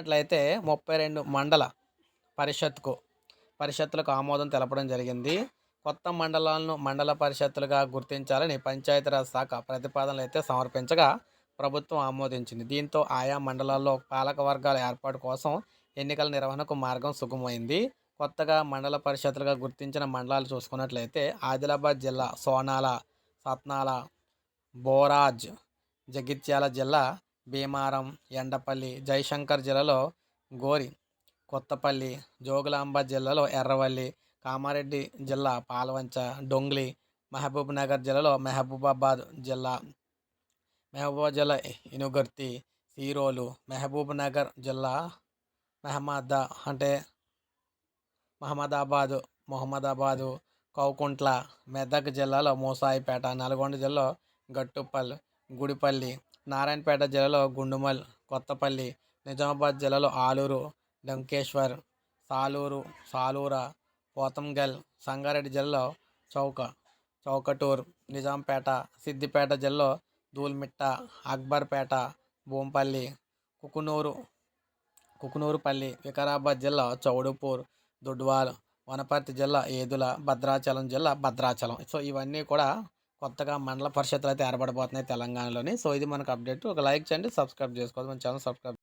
చూసినట్లయితే ముప్పై రెండు మండల పరిషత్కు పరిషత్తులకు ఆమోదం తెలపడం జరిగింది. కొత్త మండలాలను మండల పరిషత్తులుగా గుర్తించాలని పంచాయతీరాజ్ శాఖ ప్రతిపాదనలు అయితే సమర్పించగా ప్రభుత్వం ఆమోదించింది. దీంతో ఆయా మండలాల్లో పాలక వర్గాల ఏర్పాటు కోసం ఎన్నికల నిర్వహణకు మార్గం సుగమమైంది కొత్తగా మండల పరిషత్తులుగా గుర్తించిన మండలాలు చూసుకున్నట్లయితే ఆదిలాబాద్ జిల్లా సోనాల సత్నాల బోరాజ్ జగిత్యాల జిల్లా భీమారం ఎండపల్లి జయశంకర్ జిల్లాలో గోరి కొత్తపల్లి జోగులాంబ జిల్లాలో ఎర్రవల్లి కామారెడ్డి జిల్లా పాలవంచ డొంగ్లి మహబూబ్ నగర్ జిల్లాలో మహబూబాబాద్ జిల్లా మహబూబాబాద్ జిల్లా ఇనుగర్తి సీరోలు మహబూబ్ నగర్ జిల్లా మహమ్మద్ అంటే మహమ్మదాబాదు మొహమ్మదాబాదు కౌకుంట్ల మెదక్ జిల్లాలో మూసాయిపేట నల్గొండ జిల్లాలో గట్టుపల్లి గుడిపల్లి నారాయణపేట జిల్లాలో గుండుమల్ కొత్తపల్లి నిజామాబాద్ జిల్లాలో ఆలూరు లంకేశ్వర్ సాలూరు సాలూర పోతంగల్ సంగారెడ్డి జిల్లాలో చౌక చౌకటూర్ నిజాంపేట సిద్దిపేట జిల్లాలో దూల్మిట్ట అక్బర్పేట భూంపల్లి కుకునూరు కుకునూరుపల్లి వికారాబాద్ జిల్లా చౌడుపూర్ దుడ్వాల్ వనపర్తి జిల్లా ఏదుల భద్రాచలం జిల్లా భద్రాచలం. సో ఇవన్నీ కూడా కొత్తగా మండల పరిషత్తులు అయితే ఏర్పడబోతున్నాయి తెలంగాణలోని. సో ఇది మనకు అప్డేట్. ఒక లైక్ చేయండి సబ్స్క్రైబ్ చేసుకోవాలి మన ఛానల్ సబ్స్క్రైబ్